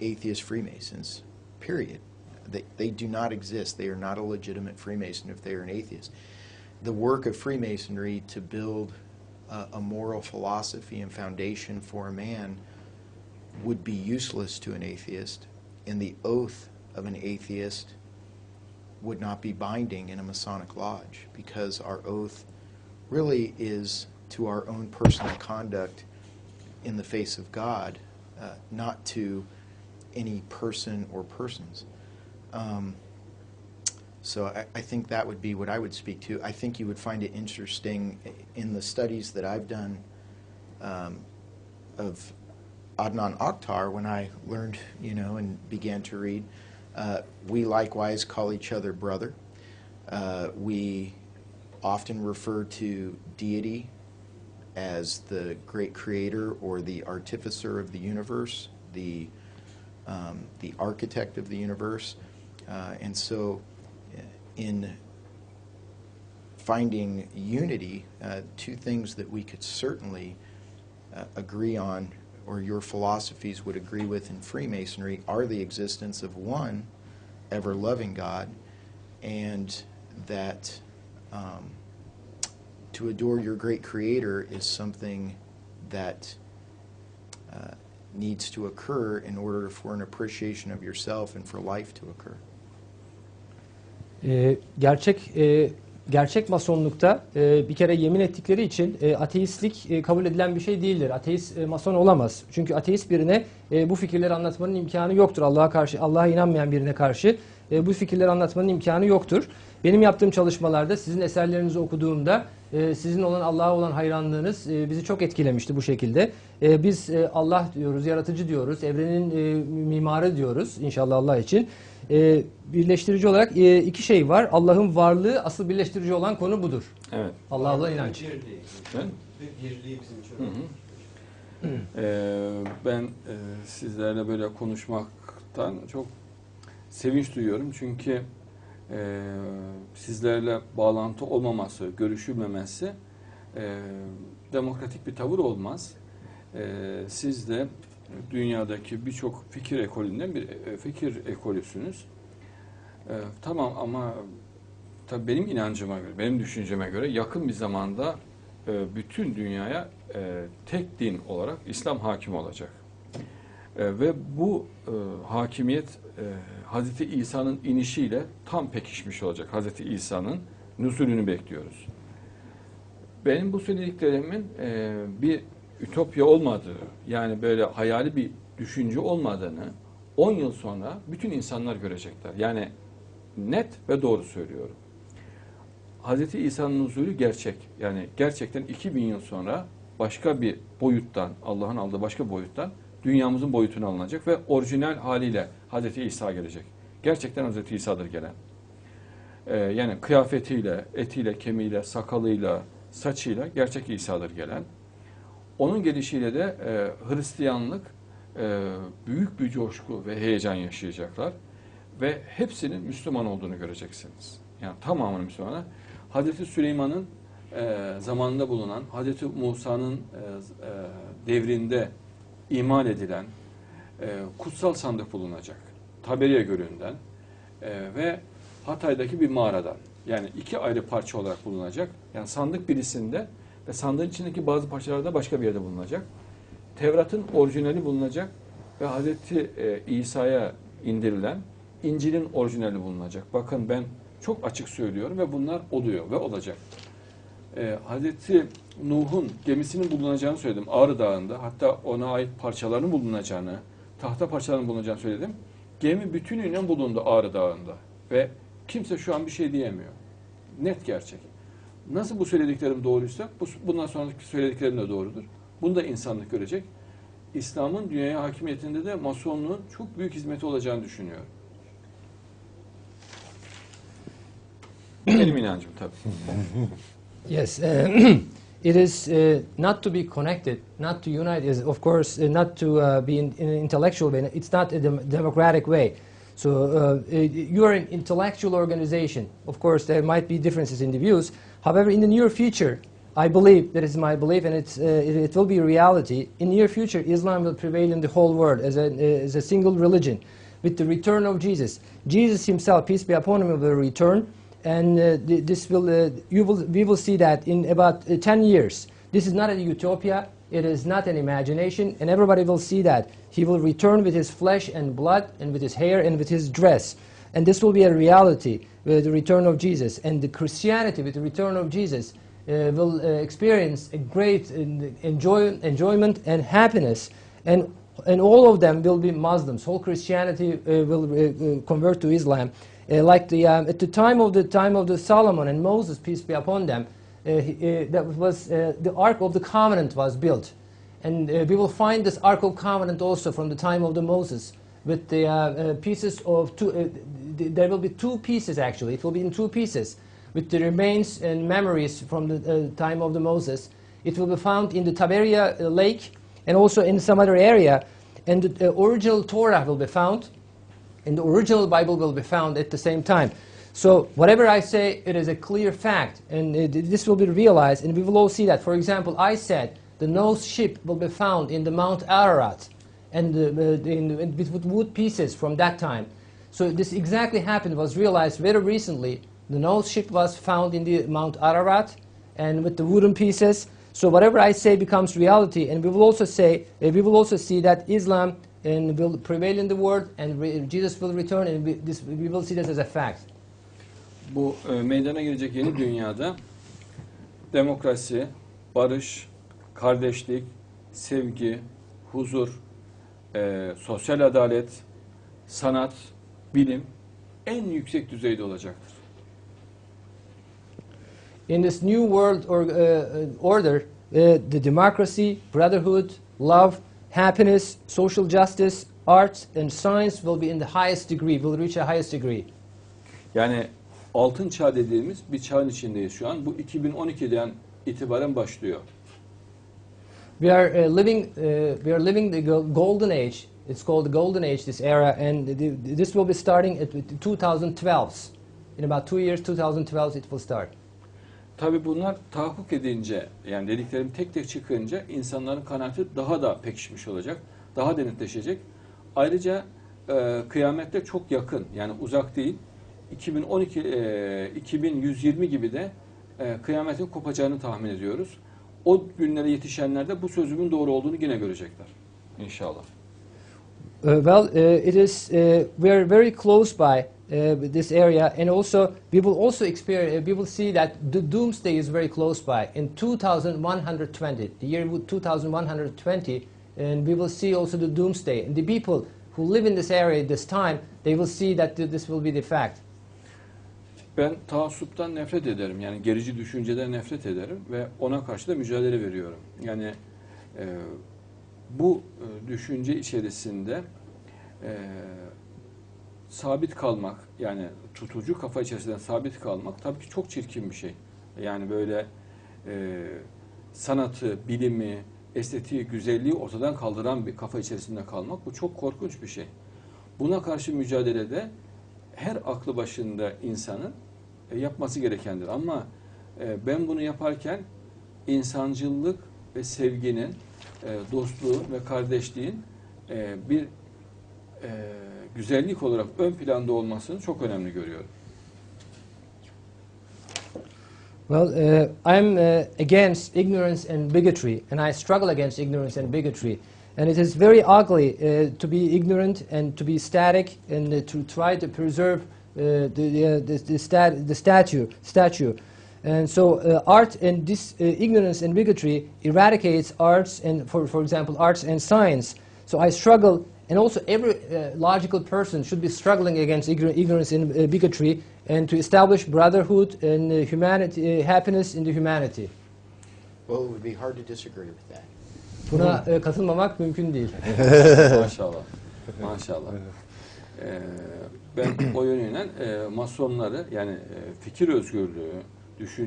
atheist Freemasons, period. They, they do not exist. They are not a legitimate Freemason if they are an atheist. The work of Freemasonry to build a, a moral philosophy and foundation for a man would be useless to an atheist, and the oath of an atheist would not be binding in a Masonic lodge because our oath really is to our own personal conduct in the face of God, uh, not to any person or persons. Um, so I, I think that would be what I would speak to. I think you would find it interesting in the studies that I've done um, of Adnan Akhtar when I learned, you know, and began to read. Uh, we likewise call each other brother. Uh, we often refer to deity as the great creator or the artificer of the universe, the, um, the architect of the universe. Uh, and so, uh, in finding unity, uh, two things that we could certainly uh, agree on, or your philosophies would agree with in Freemasonry, are the existence of one ever loving God, and that um, to adore your great creator is something that uh, needs to occur in order for an appreciation of yourself and for life to occur. Ee, gerçek e, gerçek masonlukta e, bir kere yemin ettikleri için e, ateistlik e, kabul edilen bir şey değildir. Ateist e, mason olamaz. Çünkü ateist birine e, bu fikirleri anlatmanın imkanı yoktur. Allah'a karşı Allah'a inanmayan birine karşı e, bu fikirleri anlatmanın imkanı yoktur. Benim yaptığım çalışmalarda sizin eserlerinizi okuduğumda e, sizin olan Allah'a olan hayranlığınız e, bizi çok etkilemişti bu şekilde. E, biz e, Allah diyoruz, yaratıcı diyoruz, evrenin e, mimarı diyoruz inşallah Allah için. E, birleştirici olarak e, iki şey var. Allah'ın varlığı asıl birleştirici olan konu budur. Evet. Allah'a olan inanç. Birliği. Ben, Bir birliği bizim için. Hı hı. Ee, ben e, sizlerle böyle konuşmaktan çok sevinç duyuyorum. Çünkü e, sizlerle bağlantı olmaması, görüşülmemesi e, demokratik bir tavır olmaz. E, siz de dünyadaki birçok fikir ekolünden bir e, fikir ekolüsünüz. E, tamam ama tabii benim inancıma göre, benim düşünceme göre yakın bir zamanda e, bütün dünyaya e, tek din olarak İslam hakim olacak. E, ve bu e, hakimiyet e, Hz. İsa'nın inişiyle tam pekişmiş olacak. Hz. İsa'nın nüzulünü bekliyoruz. Benim bu söylediklerimin e, bir ütopya olmadığı, yani böyle hayali bir düşünce olmadığını 10 yıl sonra bütün insanlar görecekler. Yani net ve doğru söylüyorum. Hz. İsa'nın nuzulü gerçek. Yani gerçekten 2000 yıl sonra başka bir boyuttan, Allah'ın aldığı başka boyuttan dünyamızın boyutuna alınacak ve orijinal haliyle Hz. İsa gelecek. Gerçekten Hz. İsa'dır gelen. Ee, yani kıyafetiyle, etiyle, kemiğiyle, sakalıyla, saçıyla gerçek İsa'dır gelen. Onun gelişiyle de e, Hristiyanlık e, büyük bir coşku ve heyecan yaşayacaklar. Ve hepsinin Müslüman olduğunu göreceksiniz. Yani tamamının Müslümanlar. Hazreti Süleyman'ın e, zamanında bulunan, Hazreti Musa'nın e, e, devrinde iman edilen e, kutsal sandık bulunacak. Taberiye Gölü'nden e, ve Hatay'daki bir mağaradan. Yani iki ayrı parça olarak bulunacak. Yani sandık birisinde ve sandığın içindeki bazı parçalar da başka bir yerde bulunacak. Tevrat'ın orijinali bulunacak ve Hazreti e, İsa'ya indirilen İncil'in orijinali bulunacak. Bakın ben çok açık söylüyorum ve bunlar oluyor ve olacak. Ee, Nuh'un gemisinin bulunacağını söyledim Ağrı Dağı'nda. Hatta ona ait parçaların bulunacağını, tahta parçalarının bulunacağını söyledim. Gemi bütünüyle bulundu Ağrı Dağı'nda ve kimse şu an bir şey diyemiyor. Net gerçek. Nasıl bu söylediklerim doğruysa bu, bundan sonraki söylediklerim de doğrudur. Bunu da insanlık görecek. İslam'ın dünyaya hakimiyetinde de masonluğun çok büyük hizmeti olacağını düşünüyorum. Benim inancım tabii. Yes, uh, it is uh, not to be connected, not to unite, is of course uh, not to uh, be in, in an intellectual way. It's not a dem- democratic way. So uh, you are an intellectual organization. Of course, there might be differences in the views. However, in the near future, I believe, that is my belief, and it's, uh, it, it will be reality. In near future, Islam will prevail in the whole world as a, as a single religion. With the return of Jesus, Jesus himself, peace be upon him, will return, and uh, this will, uh, you will, we will see that in about uh, 10 years. This is not a utopia, it is not an imagination, and everybody will see that. He will return with his flesh and blood, and with his hair, and with his dress. And this will be a reality with the return of Jesus. And the Christianity, with the return of Jesus, uh, will uh, experience a great uh, enjoy, enjoyment and happiness. And, and all of them will be Muslims. Whole Christianity uh, will uh, uh, convert to Islam. Like the, um, at the time of the time of the Solomon and Moses, peace be upon them, that was uh, the Ark of the Covenant was built. And uh, we will find this Ark of Covenant also from the time of the Moses with the uh, uh, pieces of two, uh, th- there will be two pieces actually, it will be in two pieces with the remains and memories from the uh, time of the Moses. It will be found in the Tiberia uh, lake and also in some other area. And the uh, original Torah will be found and the original Bible will be found at the same time. So whatever I say, it is a clear fact, and uh, this will be realized, and we will all see that. For example, I said the nose ship will be found in the Mount Ararat, and uh, uh, in, in, with wood pieces from that time. So this exactly happened, was realized very recently. The nose ship was found in the Mount Ararat, and with the wooden pieces. So whatever I say becomes reality, and we will also say, uh, we will also see that Islam and will prevail in the world, and Jesus will return, and we, this, we will see this as a fact. Bu e, meydana gelecek yeni dünyada demokrasi, barış, kardeşlik, sevgi, huzur, e, sosyal adalet, sanat, bilim en yüksek düzeyde olacaktır. In this new world or, uh, uh, order, uh, the democracy, brotherhood, love, happiness, social justice, arts, and science will be in the highest degree, will reach a highest degree. Yani altın çağ dediğimiz bir çağın içindeyiz şu an. Bu 2012'den itibaren başlıyor. We are uh, living, uh, we are living the go- golden age. It's called the golden age, this era, and the, this will be starting at 2012. In about two years, 2012, it will start. Tabii bunlar tahakkuk edince yani dediklerim tek tek çıkınca insanların kanaati daha da pekişmiş olacak. Daha da netleşecek. Ayrıca e, kıyamette çok yakın yani uzak değil. 2012 e, 2120 gibi de e, kıyametin kopacağını tahmin ediyoruz. O günlere yetişenler de bu sözümün doğru olduğunu yine görecekler. İnşallah. Uh, well, uh, it is. Uh, we are very close by uh, this area, and also we will also experience. we will see that the doomsday is very close by in 2120, the year 2120, and we will see also the doomsday. And the people who live in this area at this time, they will see that th- this will be the fact. Ben taassuptan nefret ederim. Yani gerici düşünceden nefret ederim ve ona karşı da mücadele veriyorum. Yani e, bu e, düşünce içerisinde e, sabit kalmak, yani tutucu kafa içerisinde sabit kalmak tabii ki çok çirkin bir şey. Yani böyle e, sanatı, bilimi, estetiği, güzelliği ortadan kaldıran bir kafa içerisinde kalmak bu çok korkunç bir şey. Buna karşı mücadelede her aklı başında insanın e, yapması gerekendir. Ama e, ben bunu yaparken insancıllık ve sevginin, e, dostluğun ve kardeşliğin e, bir güzellik olarak ön planda olmasını çok önemli görüyorum. Well, uh, I'm uh, against ignorance and bigotry, and I struggle against ignorance and bigotry. And it is very ugly uh, to be ignorant and to be static and uh, to try to preserve the, uh, the, the, stat, the statue, statue. And so uh, art and this uh, ignorance and bigotry eradicates arts and, for, for example, arts and science. So I struggle, and also every uh, logical person should be struggling against igor- ignorance and uh, bigotry and to establish brotherhood and uh, humanity, uh, happiness in the humanity. Well, it would be hard to disagree with that. Buna e, katılmamak mümkün değil. Maşallah. Maşallah. Ben o yönüyle e, masonları yani e, fikir özgürlüğü, düşünce